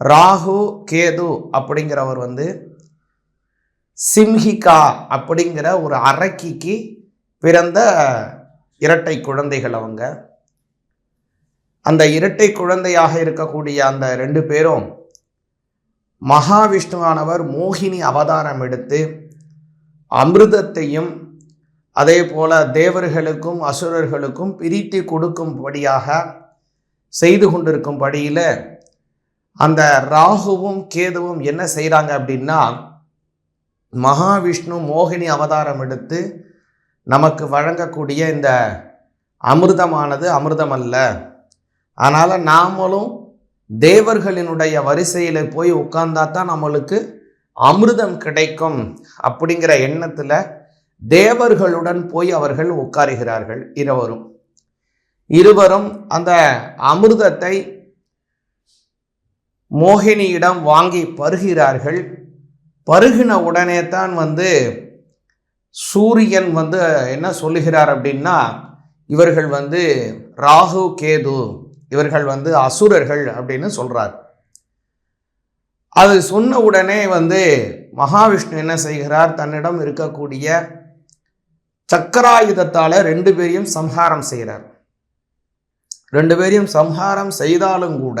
ராகு கேது அப்படிங்கிறவர் வந்து சிம்ஹிகா அப்படிங்கிற ஒரு அரக்கிக்கு பிறந்த இரட்டை குழந்தைகள் அவங்க. அந்த இரட்டை குழந்தையாக இருக்கக்கூடிய அந்த ரெண்டு பேரும் மகாவிஷ்ணுவானவர் மோகினி அவதாரம் எடுத்து அமிர்தத்தையும் அதே போல தேவர்களுக்கும் அசுரர்களுக்கும் பிரித்து கொடுக்கும்படியாக செய்து கொண்டிருக்கும் படியில் அந்த ராகுவும் கேதுவும் என்ன செய்கிறாங்க அப்படின்னா மகாவிஷ்ணு மோகினி அவதாரம் எடுத்து நமக்கு வழங்கக்கூடிய இந்த அமிர்தமானது அமிர்தம் அல்ல அதனால் நாமளும் தேவர்களினுடைய வரிசையில் போய் உட்கார்ந்தா தான் நம்மளுக்கு அமிர்தம் கிடைக்கும் அப்படிங்கிற எண்ணத்தில் தேவர்களுடன் போய் அவர்கள் உட்காருகிறார்கள் இருவரும். இருவரும் அந்த அமிர்தத்தை மோகினியிடம் வாங்கி பருகிறார்கள். பருகின உடனே தான் வந்து சூரியன் வந்து என்ன சொல்லுகிறார் அப்படின்னா இவர்கள் வந்து ராகு கேது இவர்கள் வந்து அசுரர்கள் அப்படின்னு சொல்றார். அது சொன்ன உடனே வந்து மகாவிஷ்ணு என்ன செய்கிறார்? தன்னிடம் இருக்கக்கூடிய சக்கராயுதத்தால ரெண்டு பேரையும் சம்ஹாரம் செய்கிறார். ரெண்டு பேரையும் சம்ஹாரம் செய்தாலும் கூட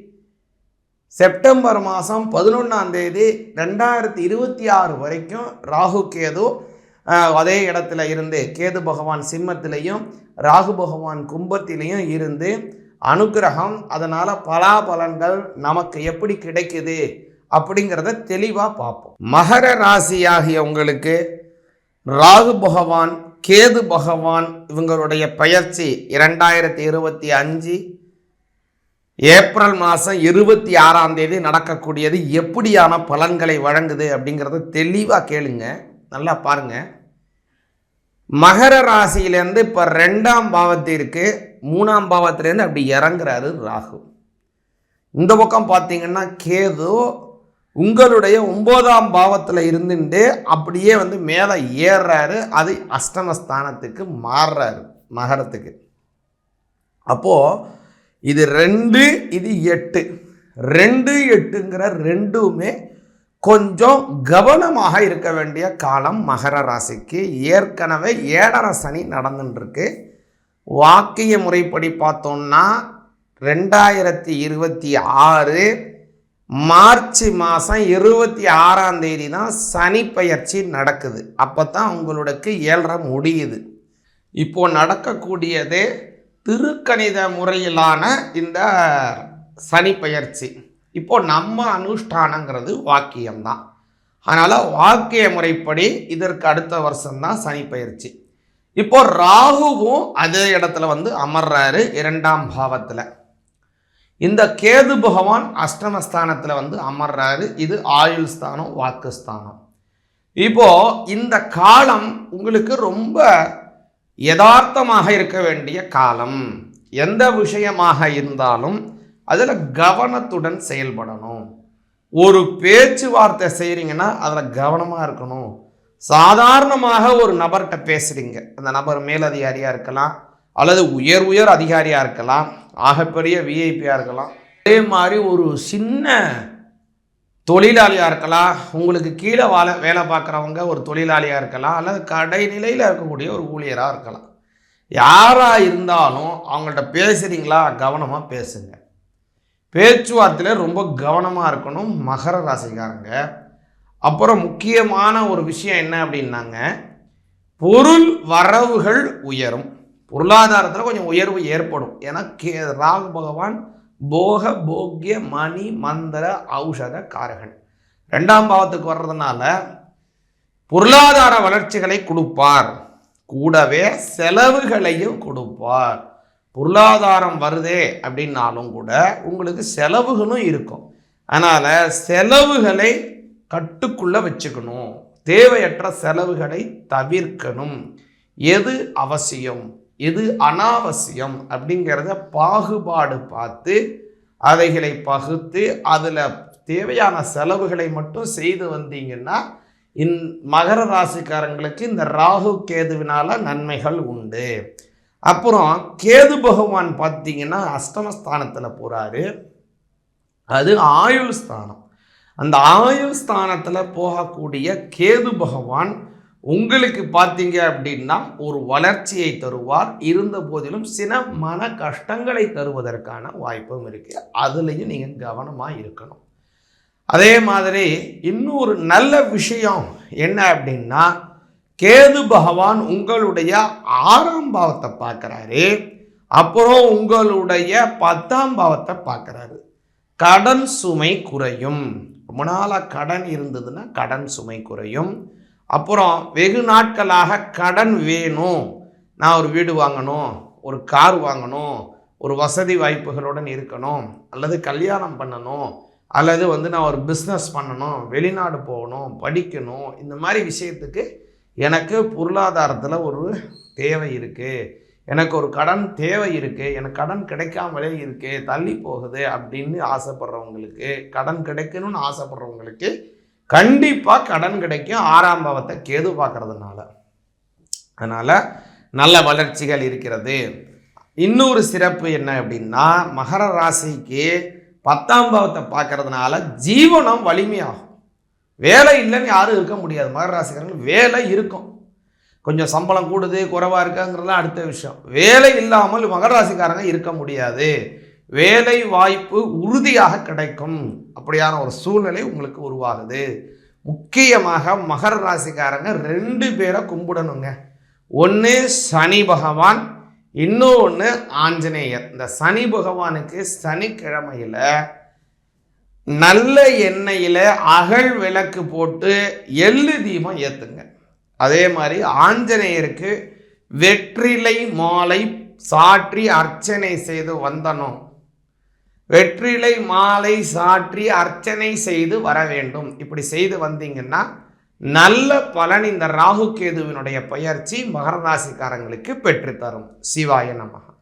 செப்டம்பர் மாதம் பதினொன்றாம் தேதி ரெண்டாயிரத்தி இருபத்தி ஆறு வரைக்கும் ராகு கேது அதே இடத்துல இருந்து கேது பகவான் சிம்மத்திலையும் ராகு பகவான் கும்பத்திலையும் இருந்து அனுக்கிரகம் அதனால் பலாபலன்கள் நமக்கு எப்படி கிடைக்குது அப்படிங்கிறத தெளிவாக பார்ப்போம். மகர ராசியாகிய உங்களுக்கு ராகு பகவான் கேது பகவான் இவங்களுடைய பயிற்சி இரண்டாயிரத்தி இருபத்தி அஞ்சு ஏப்ரல் மாதம் இருபத்தி ஆறாம் தேதி நடக்கக்கூடியது எப்படியான பலன்களை வழங்குது அப்படிங்கிறத தெளிவாக கேளுங்க. நல்லா பாருங்க. மகர ராசியிலேருந்து இப்போ ரெண்டாம் பாவத்திற்கு மூணாம் பாவத்திலேருந்து அப்படி இறங்குறாரு ராகு. இந்த பக்கம் பார்த்தீங்கன்னா கேது உங்களுடைய ஒன்பதாம் பாவத்தில் இருந்துட்டு அப்படியே வந்து மேலே ஏறுறாரு. அது அஷ்டமஸ்தானத்துக்கு மாறுறாரு மகரத்துக்கு. அப்போது இது ரெண்டு இது எட்டு. ரெண்டு எட்டுங்கிற ரெண்டுமே கொஞ்சம் கவனமாக இருக்க வேண்டிய காலம் மகர ராசிக்கு. ஏற்கனவே ஏழரை சனி நடந்துட்டுருக்கு வாக்கிய முறைப்படி பார்த்தோம்னா ரெண்டாயிரத்தி இருபத்தி ஆறு மார்ச் மாதம் இருபத்தி ஆறாம் தேதி தான் சனி பயிற்சி நடக்குது. அப்போ தான் உங்களுக்கு ஏழரை முடியுது. இப்போது நடக்கக்கூடியது திருக்கணித முறையிலான இந்த சனி பயிற்சி இப்போ நம்ம அனுஷ்டானங்கிறது வாக்கியம்தான். அதனால் வாக்கிய முறைப்படி இதற்கு அடுத்த வருஷம்தான் சனி பயிற்சி இப்போ ராகுவும் அதே இடத்துல வந்து அமர்றாரு இரண்டாம் பாவத்தில். இந்த கேது பகவான் அஷ்டமஸ்தானத்தில் வந்து அமர்றாரு. இது ஆயுள் ஸ்தானம் வாக்கு ஸ்தானம். இப்போ இந்த காலம் உங்களுக்கு ரொம்ப யதார்த்தமாக இருக்க வேண்டிய காலம். எந்த விஷயமாக இருந்தாலும் அதில் கவனத்துடன் செயல்படணும். ஒரு பேச்சுவார்த்தை செய்கிறீங்கன்னா அதில் கவனமாக இருக்கணும். சாதாரணமாக ஒரு நபர்கிட்ட பேசுகிறீங்க அந்த நபர் மேலதிகாரியாக இருக்கலாம் அல்லது உயர் உயர் அதிகாரியாக இருக்கலாம் ஆகப்பெரிய விஐபியாக இருக்கலாம். அதே மாதிரி ஒரு சின்ன தொழிலாளியாக இருக்கலாம். உங்களுக்கு கீழே வாழ வேலை பார்க்குறவங்க ஒரு தொழிலாளியாக இருக்கலாம். அல்லது கடைநிலையில் இருக்கக்கூடிய ஒரு ஊழியராக இருக்கலாம். யாராக இருந்தாலும் அவங்கள்ட்ட பேசுகிறீங்களா கவனமாக பேசுங்க. பேச்சுவார்த்தையில் ரொம்ப கவனமாக இருக்கணும். மகர ராசிக்காரங்க. அப்புறம் முக்கியமான ஒரு விஷயம் என்ன அப்படின்னாங்க பொருள் வரவுகள் உயரும். பொருளாதாரத்தில் கொஞ்சம் உயர்வு ஏற்படும். ஏன்னா கே ராகு பகவான் போக போக்கிய மணி மந்திர ஔஷத காரகன். ரெண்டாம் பாவத்துக்கு வர்றதுனால பொருளாதார வளர்ச்சிகளை கொடுப்பார். கூடவே செலவுகளையும் கொடுப்பார். பொருளாதாரம் வருதே அப்படின்னாலும் கூட உங்களுக்கு செலவுகளும் இருக்கும். அதனால் செலவுகளை கட்டுக்குள்ளே வச்சுக்கணும். தேவையற்ற செலவுகளை தவிர்க்கணும். எது அவசியம்? எது அனாவசியம் அப்படிங்கிறத பாகுபாடு பார்த்து அதைகளை பகுத்து அதில் தேவையான செலவுகளை மட்டும் செய்து வந்தீங்கன்னா இந் மகர ராசிக்காரங்களுக்கு இந்த ராகு கேதுவினால நன்மைகள் உண்டு. அப்புறம் கேது பகவான் பார்த்தீங்கன்னா அஷ்டமஸ்தானத்தில் போகிறாரு அது ஆயுள் ஸ்தானம். அந்த ஆயுள் ஸ்தானத்தில் போகக்கூடிய கேது பகவான் உங்களுக்கு பார்த்தீங்க அப்படின்னா ஒரு வளர்ச்சியை தருவார். இருந்த போதிலும் சில மன கஷ்டங்களை தருவதற்கான வாய்ப்பும் இருக்குது அதுலேயும் நீங்கள் கவனமாக இருக்கணும். அதே மாதிரி இன்னொரு நல்ல விஷயம் என்ன அப்படின்னா கேது பகவான் உங்களுடைய ஆறாம் பாவத்தை பார்க்குறாரு. அப்புறம் உங்களுடைய பத்தாம் பாவத்தை பார்க்குறாரு. கடன் சுமை குறையும். ரொம்ப நாளாக கடன் இருந்ததுன்னா கடன் சுமை குறையும். அப்புறம் வெகு நாட்களாக கடன் வேணும். நான் ஒரு வீடு வாங்கணும் ஒரு கார் வாங்கணும் ஒரு வசதி வாய்ப்புகளுடன் இருக்கணும் அல்லது கல்யாணம் பண்ணணும் அல்லது வந்து நான் ஒரு பிஸ்னஸ் பண்ணணும் வெளிநாடு போகணும் படிக்கணும் இந்த மாதிரி விஷயத்துக்கு எனக்கு பொருளாதாரத்தில் ஒரு தேவை இருக்குது எனக்கு ஒரு கடன் தேவை இருக்குது எனக்கு கடன் கிடைக்காமலே இருக்குது தள்ளி போகுது அப்படின்னு ஆசைப்படுறவங்களுக்கு கடன் கிடைக்கணும்னு ஆசைப்படுறவங்களுக்கு கண்டிப்பாக கடன் கிடைக்கும். ஆறாம் பாவத்தை கேது பார்க்கறதுனால. அதனால் நல்ல வளர்ச்சிகள் இருக்கிறது. இன்னொரு சிறப்பு என்ன அப்படின்னா மகர ராசிக்கு பத்தாம் பாவத்தை பார்க்கறதுனால ஜீவனம் வலிமையாகும். வேலை இல்லைன்னு யாரும் இருக்க முடியாது. மகர ராசிக்காரங்க வேலை இருக்கும். கொஞ்சம் சம்பளம் கூடுது குறைவாக இருக்காங்கிறதுலாம் அடுத்த விஷயம். வேலை இல்லாமல் மகர ராசிக்காரங்க இருக்க முடியாது. வேலை வாய்ப்பு உறுதியாக கிடைக்கும். அப்படியான ஒரு சூழ்நிலை உங்களுக்கு உருவாகுது. முக்கியமாக மகர ராசிக்காரங்க ரெண்டு பேரை கும்பிடணுங்க. ஒன்று சனி பகவான் இன்னொன்று ஆஞ்சநேயர். இந்த சனி பகவானுக்கு சனிக்கிழமையில் நல்ல எண்ணெயில் அகல் விளக்கு போட்டு எள்ளு தீபம் ஏற்றுங்க அதே மாதிரி ஆஞ்சநேயருக்கு வெற்றிலை மாலை சாற்றி அர்ச்சனை செய்து வந்தனும். வெற்றிலை மாலை சாற்றி அர்ச்சனை செய்து வர வேண்டும். இப்படி செய்து வந்தீங்கன்னா நல்ல பலன் இந்த ராகு கேதுவினுடைய பயிற்சி மகர ராசிக்காரங்களுக்கு பெற்றுத்தரும். சிவாய நமகா